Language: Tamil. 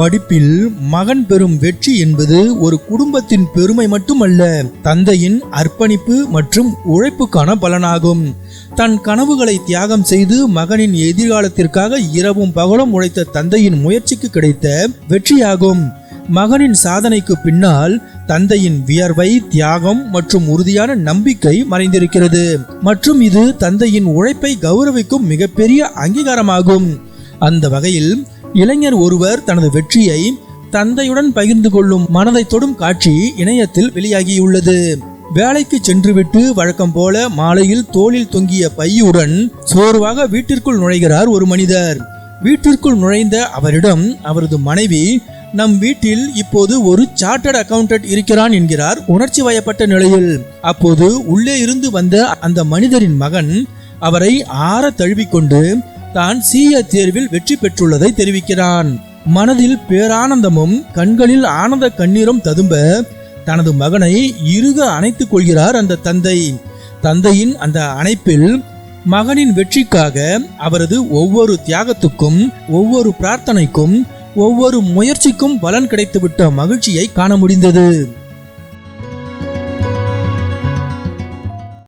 படிப்பில் மகன் பெறும் வெற்றி என்பது ஒரு குடும்பத்தின் பெருமை மட்டுமல்ல தந்தையின் அர்ப்பணிப்பு மற்றும் உழைப்புக்கான பலனாகும். தன் கனவுகளை தியாகம் செய்து மகனின் எதிர்காலத்திற்காக இரவும் பகலும் உழைத்த தந்தையின் முயற்சிக்கு கிடைத்த வெற்றியாகும். மகனின் சாதனைக்கு பின்னால் தந்தையின் வியர்வை தியாகம் மற்றும் உறுதியான நம்பிக்கை மறைந்திருக்கிறது. மற்றும் இது தந்தையின் உழைப்பை கௌரவிக்கும் மிகப்பெரிய அங்கீகாரமாகும். அந்த வகையில் இளைஞர் ஒருவர் தனது வெற்றியை தந்தையுடன் பகிர்ந்து கொள்ளும் மனதை தொடும் காட்சி இணையத்தில் வெளியாகியுள்ளது. வேலைக்கு சென்றுவிட்டு வழக்கம் போல மாலையில் தோளில் தொங்கிய பையுடன் சோர்வாக வீட்டிற்குள் நுழைகிறார் ஒரு மனிதர். வீட்டிற்குள் நுழைந்த அவரிடம் அவரது மனைவி நம் வீட்டில் இப்போது ஒரு சார்ட்டர்ட் அக்கவுண்டன்ட் இருக்கிறான் என்கிறார் உணர்ச்சி வயப்பட்ட நிலையில். அப்போது உள்ளே இருந்து வந்த அந்த மனிதரின் மகன் அவரை ஆற தழுவிக்கொண்டு தான் சீய தேர்வில் வெற்றி பெற்றுள்ளதை தெரிவிக்கிறான். மனதில் பேரானந்தமும் கண்களில் ஆனந்த கண்ணீரும் ததும்ப தனது மகனை இருக அணைத்துக் கொள்கிறார் அந்த தந்தை. தந்தையின் அந்த அணைப்பில் மகனின் வெற்றிக்காக அவரது ஒவ்வொரு தியாகத்துக்கும் ஒவ்வொரு பிரார்த்தனைக்கும் ஒவ்வொரு முயற்சிக்கும் பலன் கிடைத்துவிட்ட மகிழ்ச்சியை காண முடிந்தது.